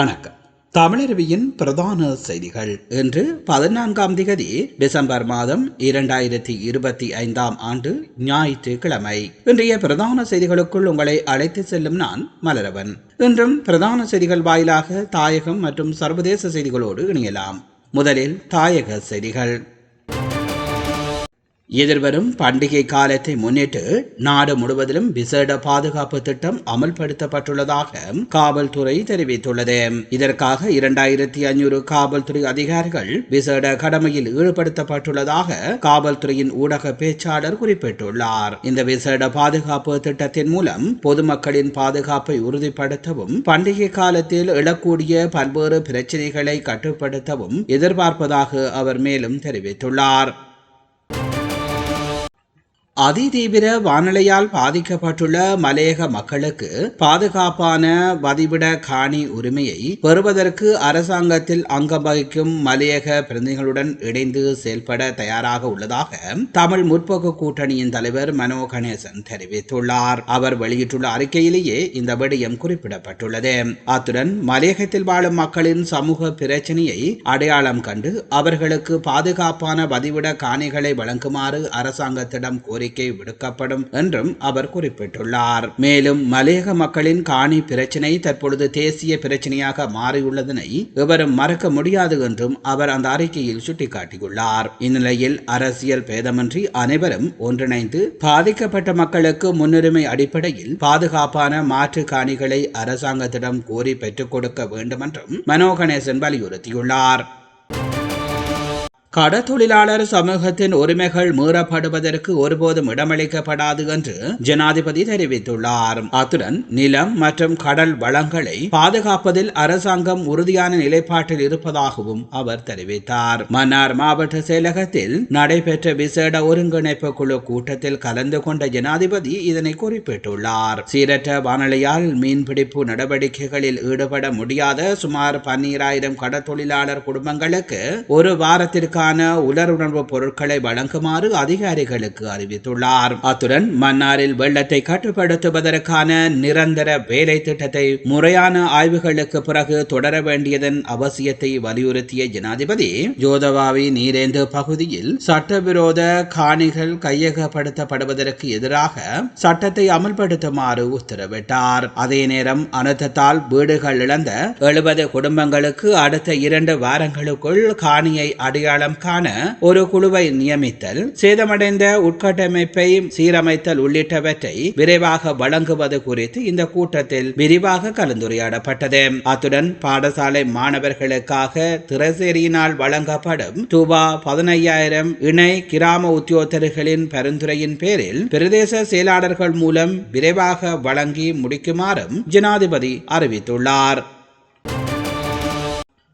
வணக்கம். தமிழருவியின் பிரதான செய்திகள். இன்று பதினான்காம் திகதி டிசம்பர் மாதம் இரண்டாயிரத்தி இருபத்தி ஐந்தாம் ஆண்டு ஞாயிற்றுக்கிழமை. இன்றைய பிரதான செய்திகளுக்குள் உங்களை அழைத்து செல்லும் நான் மலரவன். இன்றும் பிரதான செய்திகள் வாயிலாக தாயகம் மற்றும் சர்வதேச செய்திகளோடு இணையலாம். முதலில் தாயக செய்திகள். எதிர்வரும் பண்டிகை காலத்தை முன்னிட்டு நாடு முழுவதிலும் விசேட பாதுகாப்பு திட்டம் அமல்படுத்தப்பட்டுள்ளதாக காவல்துறை தெரிவித்துள்ளது. இதற்காக இரண்டாயிரத்தி ஐநூறு காவல்துறை அதிகாரிகள் விசேட கடமையில் ஈடுபடுத்தப்பட்டுள்ளதாக காவல்துறையின் ஊடக பேச்சாளர் குறிப்பிட்டுள்ளார். இந்த விசேட பாதுகாப்பு திட்டத்தின் மூலம் பொதுமக்களின் பாதுகாப்பை உறுதிப்படுத்தவும் பண்டிகை காலத்தில் எழக்கூடிய பல்வேறு பிரச்சினைகளை கட்டுப்படுத்தவும் எதிர்பார்ப்பதாக அவர் மேலும் தெரிவித்துள்ளார். அதிதீவிர வானிலையால் பாதிக்கப்பட்டுள்ள மலையக மக்களுக்கு பாதுகாப்பான வதிவிட காணி உரிமையை பெறுவதற்கு அரசாங்கத்தில் அங்கம் வகிக்கும் மலையக பிரதிநிதிகளுடன் இணைந்து செயல்பட தயாராக உள்ளதாக தமிழ் முற்போக்கு கூட்டணியின் தலைவர் மனோ கணேசன் தெரிவித்துள்ளார். அவர் வெளியிட்டுள்ள அறிக்கையிலேயே இந்த விடயம் குறிப்பிடப்பட்டுள்ளது. அத்துடன் மலையகத்தில் வாழும் மக்களின் சமூக பிரச்சனையை அடையாளம் கண்டு அவர்களுக்கு பாதுகாப்பான வதிவிட காணிகளை வழங்குமாறு அரசாங்கத்திடம் கோரி கோரிக்கை விடுக்கப்படும் என்றும் அவர் குறிப்பிட்டுள்ளார். மேலும் மலையக மக்களின் காணி பிரச்சினை தற்பொழுது தேசிய பிரச்சனையாக மாறியுள்ளதனை எவரும் மறக்க முடியாது என்றும் அவர் அந்த அறிக்கையில் சுட்டிக்காட்டியுள்ளார். இந்நிலையில் அரசியல் பேதமின்றி அனைவரும் ஒன்றிணைந்து பாதிக்கப்பட்ட மக்களுக்கு முன்னுரிமை அடிப்படையில் பாதுகாப்பான மாற்று காணிகளை அரசாங்கத்திடம் கோரி பெற்றுக் கொடுக்க வேண்டும் என்றும் மனோகணேசன் வலியுறுத்தியுள்ளார். கடத்தொழிலாளர் சமூகத்தின் உரிமைகள் மீறப்படுவதற்கு ஒருபோதும் இடமளிக்கப்படாது என்று ஜனாதிபதி தெரிவித்துள்ளார். அத்துடன் நிலம் மற்றும் கடல் வளங்களை பாதுகாப்பதில் அரசாங்கம் உறுதியான நிலைப்பாட்டில் இருப்பதாகவும் அவர் தெரிவித்தார். மன்னார் மாவட்ட செயலகத்தில் நடைபெற்ற விசேட ஒருங்கிணைப்பு குழு கூட்டத்தில் கலந்து கொண்ட ஜனாதிபதி இதனை குறிப்பிட்டுள்ளார். சீரற்ற வானொலியால் மீன்பிடிப்பு நடவடிக்கைகளில் ஈடுபட முடியாத சுமார் பன்னீராயிரம் கடத்தொழிலாளர் குடும்பங்களுக்கு ஒரு வாரத்திற்கு தேவையான உலருணர்வு பொருட்களை வழங்குமாறு அதிகாரிகளுக்கு அறிவித்துள்ளார். அத்துடன் மன்னாரில் வெள்ளத்தை கட்டுப்படுத்துவதற்கான நிரந்தர வேலை திட்டத்தை முறையான ஆய்வுகளுக்கு பிறகு தொடர வேண்டியதன் அவசியத்தை வலியுறுத்திய ஜனாதிபதி ஜோதவாவி நீரேந்து பகுதியில் சட்டவிரோத காணிகள் கையகப்படுத்தப்படுவதற்கு எதிராக சட்டத்தை அமல்படுத்துமாறு உத்தரவிட்டார். அதே நேரம் அனர்த்தத்தால் வீடுகள் இழந்த எழுபது குடும்பங்களுக்கு அடுத்த இரண்டு வாரங்களுக்குள் காணியை அடையாளம் அடையாளம் காண ஒரு குழுவை நியமித்தல் சேதமடைந்த உட்கட்டமைப்பை சீரமைத்தல் உள்ளிட்டவற்றை விரைவாக வழங்குவது குறித்து இந்த கூட்டத்தில் விரிவாக கலந்துரையாடப்பட்டது. அத்துடன் பாடசாலை மாணவர்களுக்காக திரசேரியினால் வழங்கப்படும் ரூபா பதினையாயிரம் இணை கிராம உத்தியோகத்தர்களின் பரிந்துரையின் பேரில் பிரதேச செயலாளர்கள் மூலம் விரைவாக வழங்கி முடிக்குமாறும் ஜனாதிபதி அறிவித்துள்ளார்.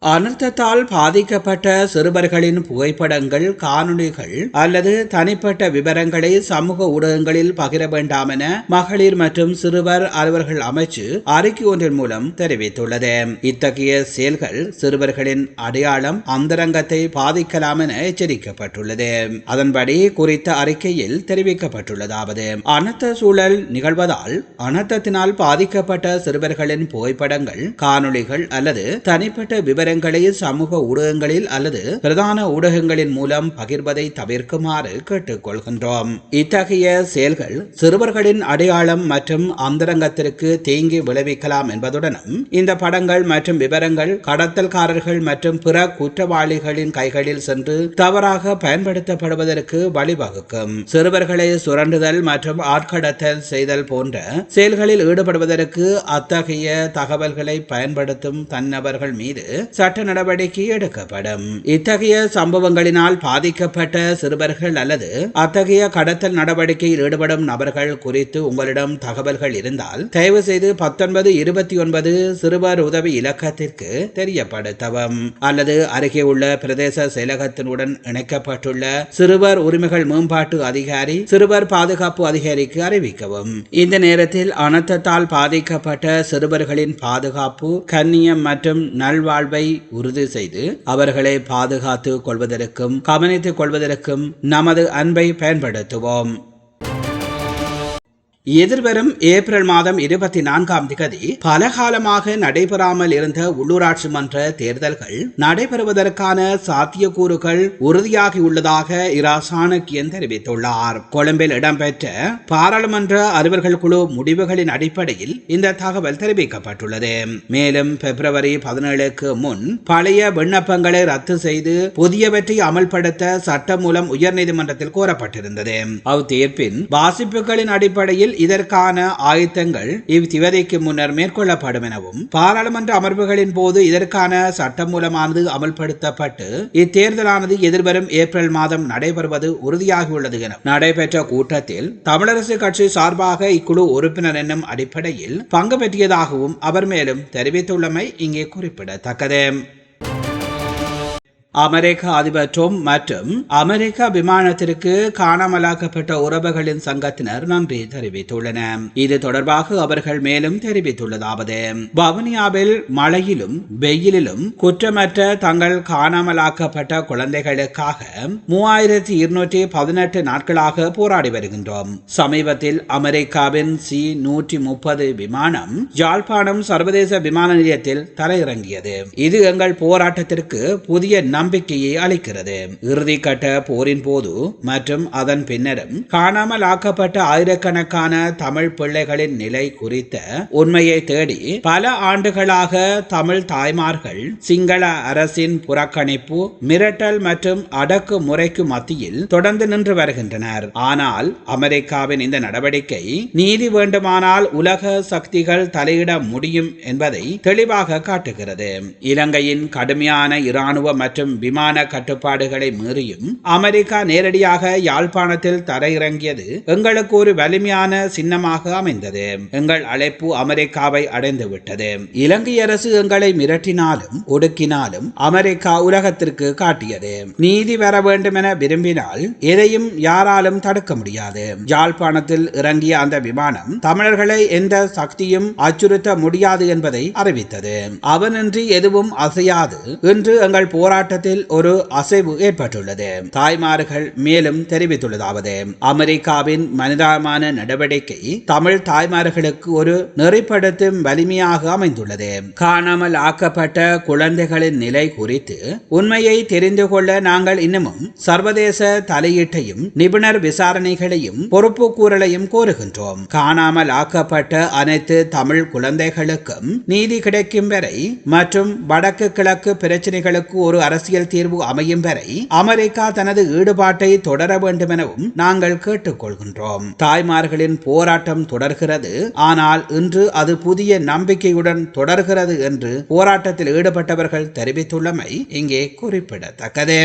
அனர்த்தத்தால் பாதிக்கப்பட்ட சிறுவர்களின் புகைப்படங்கள் காணொலிகள் அல்லது தனிப்பட்ட விவரங்களை சமூக ஊடகங்களில் பகிர வேண்டாம் என மகளிர் மற்றும் சிறுவர் அலுவலர்கள் அமைச்சு அறிக்கை ஒன்றின் மூலம் தெரிவித்துள்ளது. இத்தகைய செயல்கள் சிறுவர்களின் அடையாளம் அந்தரங்கத்தை பாதிக்கலாம் என எச்சரிக்கப்பட்டுள்ளது. அதன்படி குறித்த அறிக்கையில் தெரிவிக்கப்பட்டுள்ளதாவது அனர்த்த சூழல் நிகழ்வதால் அனர்த்தத்தினால் பாதிக்கப்பட்ட சிறுவர்களின் புகைப்படங்கள் காணொலிகள் அல்லது தனிப்பட்ட விவரங்கள் விவரங்களை சமூக ஊடகங்களில் அல்லது பிரதான ஊடகங்களின் மூலம் பகிர்வதை தவிர்க்குமாறு கேட்டுக்கொள்கின்றோம். இத்தகைய செயல்கள் சிறுவர்களின் அடையாளம் மற்றும் அந்தரங்கத்திற்கு தீங்கி விளைவிக்கலாம் என்பதுடனும் இந்த படங்கள் மற்றும் விவரங்கள் கடத்தல்காரர்கள் மற்றும் பிற குற்றவாளிகளின் கைகளில் சென்று தவறாக பயன்படுத்தப்படுவதற்கு வழிவகுக்கும். சிறுவர்களை சுரண்டுதல் மற்றும் ஆட்கடத்தல் செய்தல் போன்ற செயல்களில் ஈடுபடுவதற்கு அத்தகைய தகவல்களை பயன்படுத்தும் தன்னவர்கள் மீது சட்ட நடவடிக்கை எடுக்கப்படும். இத்தகைய சம்பவங்களினால் பாதிக்கப்பட்ட சிறுவர்கள் அல்லது அத்தகைய கடத்தல் நடவடிக்கையில் ஈடுபடும் நபர்கள் குறித்து உங்களிடம் தகவல்கள் இருந்தால் தயவு செய்து பத்தொன்பது இருபத்தி ஒன்பது சிறுவர் உதவி இலக்கத்திற்கு தெரியப்படுத்தவும். அல்லது அருகே உள்ள பிரதேச செயலகத்தினுடன் இணைக்கப்பட்டுள்ள சிறுவர் உரிமைகள் மேம்பாட்டு அதிகாரி சிறுவர் பாதுகாப்பு அதிகாரிக்கு அறிவிக்கவும். இந்த நேரத்தில் அனர்த்தத்தால் பாதிக்கப்பட்ட சிறுவர்களின் பாதுகாப்பு கண்ணியம் மற்றும் நல்வாழ்வை உறுதி செய்து அவர்களை பாதுகாத்துக் கொள்வதற்கும் கவனித்துக் கொள்வதற்கும் நமது அன்பை பயன்படுத்துவோம். எதிர்வரும் ஏப்ரல் மாதம் இருபத்தி நான்காம் திகதி பலகாலமாக நடைபெறாமல் இருந்த உள்ளூராட்சி மன்ற தேர்தல்கள் நடைபெறுவதற்கான சாத்தியக்கூறுகள் உறுதியாகியுள்ளதாக இரா சாணக்கியன் தெரிவித்துள்ளார். கொழும்பில் இடம்பெற்ற பாராளுமன்ற அறிவர்கள் குழு முடிவுகளின் அடிப்படையில் இந்த தகவல் தெரிவிக்கப்பட்டுள்ளது. மேலும் பிப்ரவரி பதினேழுக்கு முன் பழைய விண்ணப்பங்களை ரத்து செய்து புதியவற்றை அமல்படுத்த சட்டம் மூலம் உயர்நீதிமன்றத்தில் கோரப்பட்டிருந்தது. அவ்வீர்ப்பின் வாசிப்புகளின் அடிப்படையில் இதற்கான ஆயத்தங்கள் இவ்திவதைக்கு முன்னர் மேற்கொள்ளப்படும் எனவும் பாராளுமன்ற அமர்வுகளின் போது இதற்கான சட்டம் மூலமானது அமல்படுத்தப்பட்டு இத்தேர்தலானது எதிர்வரும் ஏப்ரல் மாதம் நடைபெறுவது உறுதியாகியுள்ளது என நடைபெற்ற கூட்டத்தில் தமிழரசு கட்சி சார்பாக இக்குழு உறுப்பினர் என்னும் அடிப்படையில் பங்கு பெற்றியதாகவும் அவர் மேலும் தெரிவித்துள்ளமை இங்கே குறிப்பிடத்தக்கது. அமெரிக்க அதிபர் டொம் மற்றும் அமெரிக்க விமானத்திற்கு காணாமலாக்கப்பட்ட உறவுகளின் சங்கத்தினர் நன்றி தெரிவித்துள்ளனர் இது தொடர்பாக அவர்கள் மேலும் தெரிவித்துள்ளதாவது வவுனியாவில் மழையிலும் வெயிலிலும் குற்றமற்ற தங்கள் காணாமலாக்கப்பட்ட குழந்தைகளுக்காக மூவாயிரத்தி இருநூற்றி பதினெட்டு நாட்களாக போராடி வருகின்றோம். சமீபத்தில் அமெரிக்காவின் சி நூற்றி முப்பது விமானம் யாழ்ப்பாணம் சர்வதேச விமான நிலையத்தில் தரையிறங்கியது. இது எங்கள் போராட்டத்திற்கு புதிய நம் நம்பிக்கையை அளிக்கிறது. இறுதிக்கட்ட போரின் போது மற்றும் அதன் பின்னரும் காணாமல் ஆக்கப்பட்ட ஆயிரக்கணக்கான தமிழ் பிள்ளைகளின் நிலை குறித்த உண்மையை தேடி பல ஆண்டுகளாக தமிழ் தாய்மார்கள் சிங்கள அரசின் புறக்கணிப்பு மிரட்டல் மற்றும் அடக்கு முறைக்கு மத்தியில் தொடர்ந்து நின்று வருகின்றனர். ஆனால் அமெரிக்காவின் இந்த நடவடிக்கை நீதி வேண்டுமானால் உலக சக்திகள் தலையிட முடியும் என்பதை தெளிவாக காட்டுகிறது. இலங்கையின் கடுமையான இராணுவ மற்றும் விமான கட்டுப்பாடுகளை மீறியும் அமெரிக்கா நேரடியாக யாழ்ப்பாணத்தில் தரையிறங்கியது எங்களுக்கு ஒரு வலிமையான சின்னமாக அமைந்தது. எங்கள் அழைப்பு அமெரிக்காவை அடைந்து விட்டது இலங்கை அரசு எங்களை மிரட்டினாலும் ஒடுக்கினாலும் அமெரிக்கா உலகத்திற்கு காட்டியது. நீதி பெற வேண்டும் என விரும்பினால் எதையும் யாராலும் தடுக்க முடியாது. யாழ்ப்பாணத்தில் இறங்கிய அந்த விமானம் தமிழர்களை எந்த சக்தியும் அச்சுறுத்த முடியாது என்பதை அறிவித்தது. அவனின்றி எதுவும் அசையாது என்று எங்கள் போராட்ட போராட்டத்தில் ஒரு அசைவு ஏற்பட்டுள்ளது. தாய்மார்கள் மேலும் தெரிவித்துள்ளதாவது அமெரிக்காவின் மனிதாமான நடவடிக்கை தமிழ் தாய்மார்களுக்கு ஒரு நெறிப்படுத்தும் வலிமையாக அமைந்துள்ளது. காணாமல் ஆக்கப்பட்ட குழந்தைகளின் நிலை குறித்து உண்மையை தெரிந்து கொள்ள நாங்கள் இன்னமும் சர்வதேச தலையீட்டையும் நிபுணர் விசாரணைகளையும் பொறுப்பு கூறலையும் கோருகின்றோம். காணாமல் ஆக்கப்பட்ட அனைத்து தமிழ் குழந்தைகளுக்கும் நீதி கிடைக்கும் வரை மற்றும் வடக்கு கிழக்கு பிரச்சனைகளுக்கு ஒரு அரசு அரசியல் தீர்வு அமையும் வரை அமெரிக்கா தனது ஈடுபாட்டை தொடர வேண்டும் எனவும் நாங்கள் கேட்டுக்கொள்கின்றோம். தாய்மார்களின் போராட்டம் தொடர்கிறது. ஆனால் இன்று அது புதிய நம்பிக்கையுடன் தொடர்கிறது என்று போராட்டத்தில் ஈடுபட்டவர்கள் தெரிவித்துள்ளமை இங்கே குறிப்பிடத்தக்கது.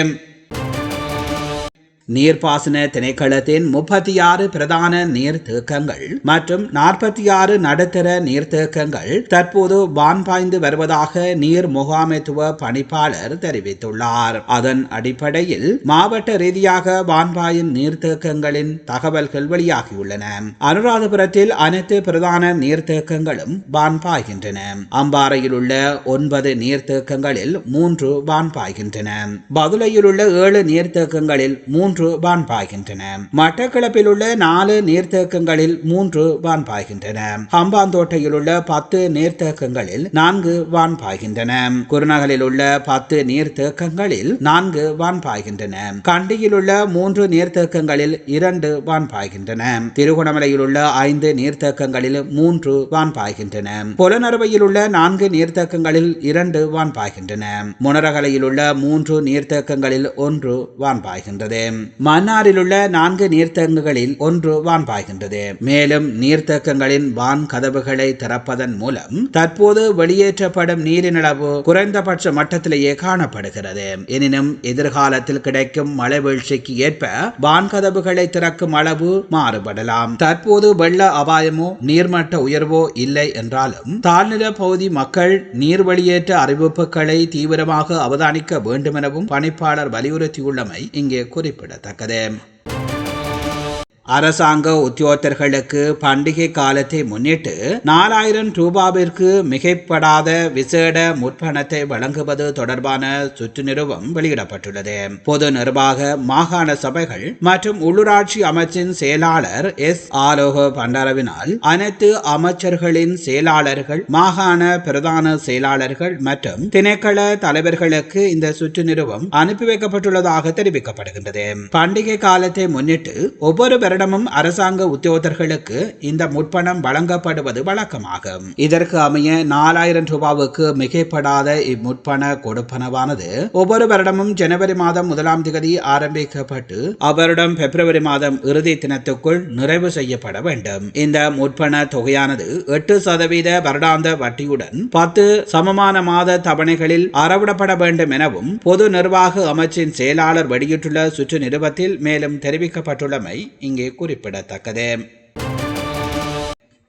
நீர்ப்பாசன திணைக்களத்தின் முப்பத்தி ஆறு பிரதான நீர்த்தேக்கங்கள் மற்றும் நாற்பத்தி ஆறு நடுத்தர நீர்த்தேக்கங்கள் தற்போது வான் பாய்ந்து வருவதாக நீர் முகாமைத்துவ பணிப்பாளர் தெரிவித்துள்ளார். அதன் அடிப்படையில் மாவட்ட ரீதியாக வான்பாயின் நீர்த்தேக்கங்களின் தகவல்கள் வெளியாகியுள்ளன. அனுராதபுரத்தில் அனைத்து பிரதான நீர்த்தேக்கங்களும் வான்பாய்கின்றன. அம்பாறையில் உள்ள ஒன்பது நீர்த்தேக்கங்களில் மூன்று வான்பாய்கின்றன. பதுளையில் உள்ள ஏழு நீர்த்தேக்கங்களில் மூன்று வான் பாய்கின்றன மட்டக்களப்பில் உள்ள நாலு நீர்த்தேக்கங்களில் மூன்று வான் பாய்கின்றன ஹம்பாந்தோட்டையில் உள்ள பத்து நீர்த்தேக்கங்களில் நான்கு வான் பாய்கின்றன குருநகலில் உள்ள பத்து நீர்த்தேக்கங்களில் நான்கு வான் பாய்கின்றன கண்டியில் உள்ள மூன்று நீர்த்தேக்கங்களில் இரண்டு வான் பாய்கின்றன திருகோணமலையில் உள்ள ஐந்து நீர்த்தேக்கங்களில் மூன்று வான் பாய்கின்றன புலனறுவையில் உள்ள நான்கு நீர்த்தேக்கங்களில் இரண்டு வான் பாய்கின்றன முனரகலையில் உள்ள மூன்று நீர்த்தேக்கங்களில் ஒன்று வான் பாய்கின்றது மன்னாரில் உள்ள நான்கு நீர்த்தேக்கங்களில் ஒன்று வான் பாய்கின்றது மேலும் நீர்த்தேக்கங்களின் வான் கதவுகளை திறப்பதன் மூலம் தற்போது வெளியேற்றப்படும் நீரின் அளவு குறைந்தபட்ச மட்டத்திலேயே காணப்படுகிறது. எனினும் எதிர்காலத்தில் கிடைக்கும் மழை வீழ்ச்சிக்கு ஏற்ப வான் கதவுகளை திறக்கும் அளவு மாறுபடலாம். தற்போது வெள்ள அபாயமோ நீர்மட்ட உயர்வோ இல்லை என்றாலும் தாழ்நில பகுதி மக்கள் நீர் வெளியேற்ற அறிவிப்புகளை தீவிரமாக அவதானிக்க வேண்டும் எனவும் பணிப்பாளர் வலியுறுத்தியுள்ளமை இங்கே குறிப்பிடத்தக்கது அரசாங்க உத்தியோகத்தர்களுக்கு பண்டிகை காலத்தை முன்னிட்டு நாலாயிரம் ரூபாவிற்கு மிகைப்படாத விசேட முற்பணத்தை வழங்குவது தொடர்பான சுற்று நிறுவம் வெளியிடப்பட்டுள்ளது. பொது நிர்வாக மாகாண சபைகள் மற்றும் உள்ளூராட்சி அமைச்சின் செயலாளர் எஸ். ஆலோக பண்டாரவினால் அனைத்து அமைச்சர்களின் செயலாளர்கள் மாகாண பிரதான செயலாளர்கள் மற்றும் திணைக்கள தலைவர்களுக்கு இந்த சுற்று நிறுவம் அனுப்பி வைக்கப்பட்டுள்ளதாக தெரிவிக்கப்படுகின்றது. பண்டிகை காலத்தை முன்னிட்டு ஒவ்வொரு வருடமும் அரசாங்க உத்தியோகர்களுக்கு இந்த முற்பணம் வழங்கப்படுவது வழக்கமாகும். இதற்கு அமைய நாலாயிரம் ரூபாவுக்கு மிகைப்படாத இம்முற்பண கொடுப்பனவானது ஒவ்வொரு வருடமும் ஜனவரி மாதம் முதலாம் தேதி ஆரம்பிக்கப்பட்டு அவ்வருடம் பிப்ரவரி மாதம் இறுதி தினத்துக்குள் நிறைவு செய்யப்பட வேண்டும். இந்த முற்பண தொகையானது எட்டு சதவீத வருடாந்த வட்டியுடன் பத்து சமமான மாத தவணைகளில் அறவிடப்பட வேண்டும் எனவும் பொது நிர்வாக அமைச்சின் செயலாளர் வெளியிட்டுள்ள சுற்று நிறுவத்தில் மேலும் தெரிவிக்கப்பட்டுள்ளமை இங்கே குறிப்பிடத்தக்கது.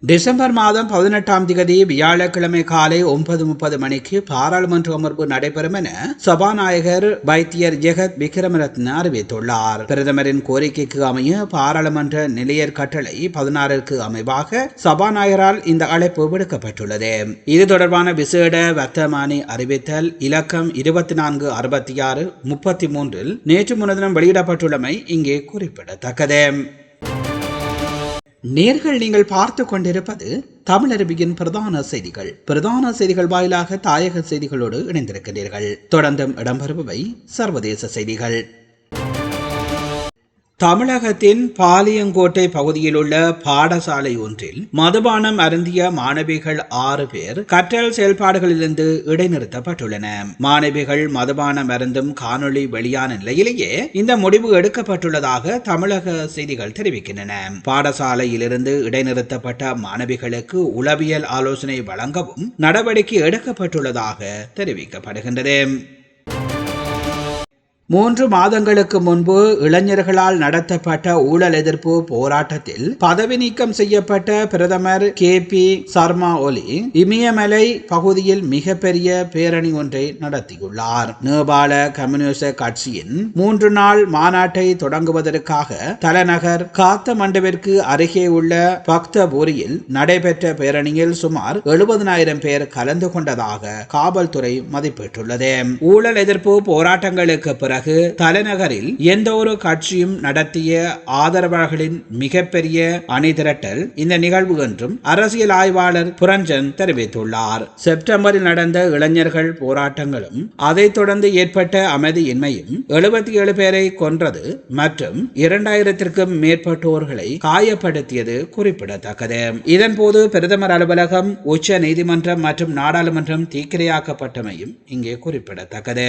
டிசம்பர் மாதம் பதினெட்டாம் திகதி வியாழக்கிழமை காலை ஒன்பது முப்பது மணிக்கு பாராளுமன்ற அமர்வு நடைபெறும் என சபாநாயகர் வைத்தியர் ஜெகத் விக்ரமரத்ன அறிவித்துள்ளார். பிரதமரின் கோரிக்கைக்கு அமைய பாராளுமன்ற நிலையர் கட்டளை பதினாறுக்கு அமைவாக சபாநாயகரால் இந்த அழைப்பு விடுக்கப்பட்டுள்ளது. இது தொடர்பான விசேட வர்த்தமானி அறிவித்தல் இலக்கம் இருபத்தி நான்கு அறுபத்தி ஆறு முப்பத்தி மூன்றில் நேற்று முன்தினம் வெளியிடப்பட்டுள்ளமை இங்கே குறிப்பிடத்தக்கது. நேர்கள் நீங்கள் பார்த்து கொண்டிருப்பது தமிழருவியின் பிரதான செய்திகள். பிரதான செய்திகள் வாயிலாக தாயக செய்திகளோடு இணைந்திருக்கிறீர்கள். தொடர்ந்தும் இடம்பெறுபவை சர்வதேச செய்திகள். தமிழகத்தின் பாலியங்கோட்டை பகுதியில் உள்ள பாடசாலை ஒன்றில் மதுபானம் அருந்திய மாணவிகள் ஆறு பேர் கற்றல் செயல்பாடுகளிலிருந்து இடைநிறுத்தப்பட்டுள்ளன. மாணவிகள் மதுபானம் அருந்தும் காணொளி வெளியான நிலையிலேயே இந்த முடிவு எடுக்கப்பட்டுள்ளதாக தமிழக செய்திகள் தெரிவிக்கின்றன. பாடசாலையிலிருந்து இடைநிறுத்தப்பட்ட மாணவிகளுக்கு உளவியல் ஆலோசனை வழங்கவும் நடவடிக்கை எடுக்கப்பட்டுள்ளதாக தெரிவிக்கப்படுகின்றது. மூன்று மாதங்களுக்கு முன்பு இளைஞர்களால் நடத்தப்பட்ட ஊழல் எதிர்ப்பு போராட்டத்தில் பதவி நீக்கம் செய்யப்பட்ட பிரதமர் கே பி சர்மா ஒலி இமயமலை பகுதியில் மிகப்பெரிய பேரணி ஒன்றை நடத்தியுள்ளார். நேபாள கம்யூனிஸ்ட் கட்சியின் மூன்று நாள் மாநாட்டை தொடங்குவதற்காக தலைநகர் காத்தமண்டுவிற்கு அருகே உள்ள பக்தபூரியில் நடைபெற்ற பேரணியில் சுமார் எழுபதனாயிரம் பேர் கலந்து கொண்டதாக காவல்துறை மதிப்பிட்டுள்ளது. ஊழல் எதிர்ப்பு போராட்டங்களுக்கு பிறகு பிறகு தலைநகரில் எந்த ஒரு கட்சியும் நடத்திய ஆதரவாளர்களின் மிகப்பெரிய அணிதிரட்டல் இந்த நிகழ்வு என்றும் அரசியல் ஆய்வாளர் புரஞ்சன் தெரிவித்துள்ளார். செப்டம்பரில் நடந்த இளைஞர்கள் போராட்டங்களும் அதைத் தொடர்ந்து ஏற்பட்ட அமைதியின்மையும் எழுபத்தி ஏழு பேரை கொன்றது மற்றும் இரண்டாயிரத்திற்கும் மேற்பட்டோர்களை காயப்படுத்தியது குறிப்பிடத்தக்கது. இதன்போது பிரதமர் அலுவலகம் உச்ச நீதிமன்றம் மற்றும் நாடாளுமன்றம் தீக்கிரையாக்கப்பட்டமையும் இங்கே குறிப்பிடத்தக்கது.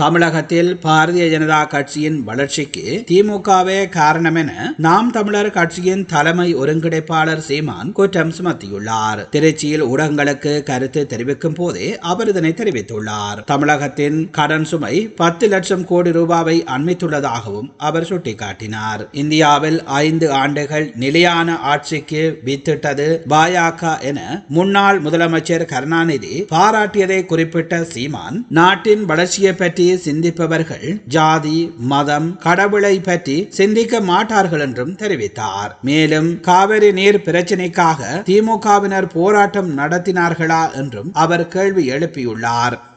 தமிழகத்தில் பாரதிய ஜனதா கட்சியின் வளர்ச்சிக்கு திமுகவே காரணம் என நாம் தமிழர் கட்சியின் தலைமை ஒருங்கிணைப்பாளர் சீமான் குற்றம் சுமத்தியுள்ளார். திருச்சியில் ஊடகங்களுக்கு கருத்து தெரிவிக்கும் போதே அவர் இதனை தெரிவித்துள்ளார். தமிழகத்தின் கடன் சுமை பத்து லட்சம் கோடி ரூபாவை அண்மித்துள்ளதாகவும் அவர் சுட்டிக்காட்டினார். இந்தியாவில் ஐந்து ஆண்டுகள் நிலையான ஆட்சிக்கு வித்திட்டது பாஜக என முன்னாள் முதலமைச்சர் கருணாநிதி பாராட்டியதை குறிப்பிட்ட சீமான் நாட்டின் வளர்ச்சியை பற்றி சிந்திப்பவர்கள் ஜாதி மதம் கடவுளை பற்றி சிந்திக்க மாட்டார்கள் என்றும் தெரிவித்தார். மேலும் காவிரி நீர் பிரச்சினைக்காக திமுகவினர் போராட்டம் நடத்தினார்களா என்றும் அவர் கேள்வி எழுப்பியுள்ளார்.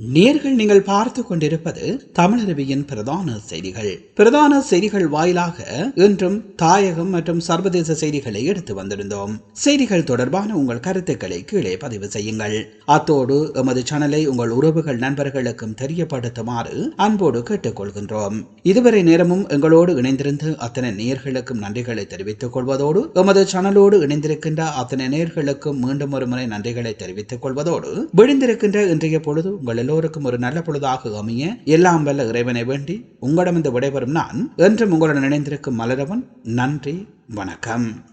நேர்கள் நீங்கள் பார்த்து கொண்டிருப்பது தமிழருவியின் பிரதான செய்திகள். பிரதான செய்திகள் வாயிலாக இன்றும் தாயகம் மற்றும் சர்வதேச செய்திகளை எடுத்து வந்திருந்தோம். செய்திகள் தொடர்பான உங்கள் கருத்துக்களை கீழே பதிவு செய்யுங்கள். அத்தோடு எமது சேனலை உங்கள் உறவுகள் நண்பர்களுக்கும் தெரியப்படுத்துமாறு அன்போடு கேட்டுக்கொள்கின்றோம். இதுவரை நேரமும் எங்களோடு இணைந்திருந்து அத்தனை நேர்களுக்கும் நன்றிகளை தெரிவித்துக் கொள்வதோடு எமது சேனலோடு இணைந்திருக்கின்ற அத்தனை நேர்களுக்கும் மீண்டும் ஒரு முறை நன்றிகளை தெரிவித்துக் கொள்வதோடு விழுந்திருக்கின்ற இன்றைய பொழுது உங்கள் எல்லோருக்கும் ஒரு நல்ல பொழுதாக அமைய எல்லாம் வல்ல இறைவனை வேண்டி உங்களிடமிருந்து விடைபெறும் நான் என்றும் உங்களுடன் இணைந்திருக்கும் மலரவன். நன்றி வணக்கம்.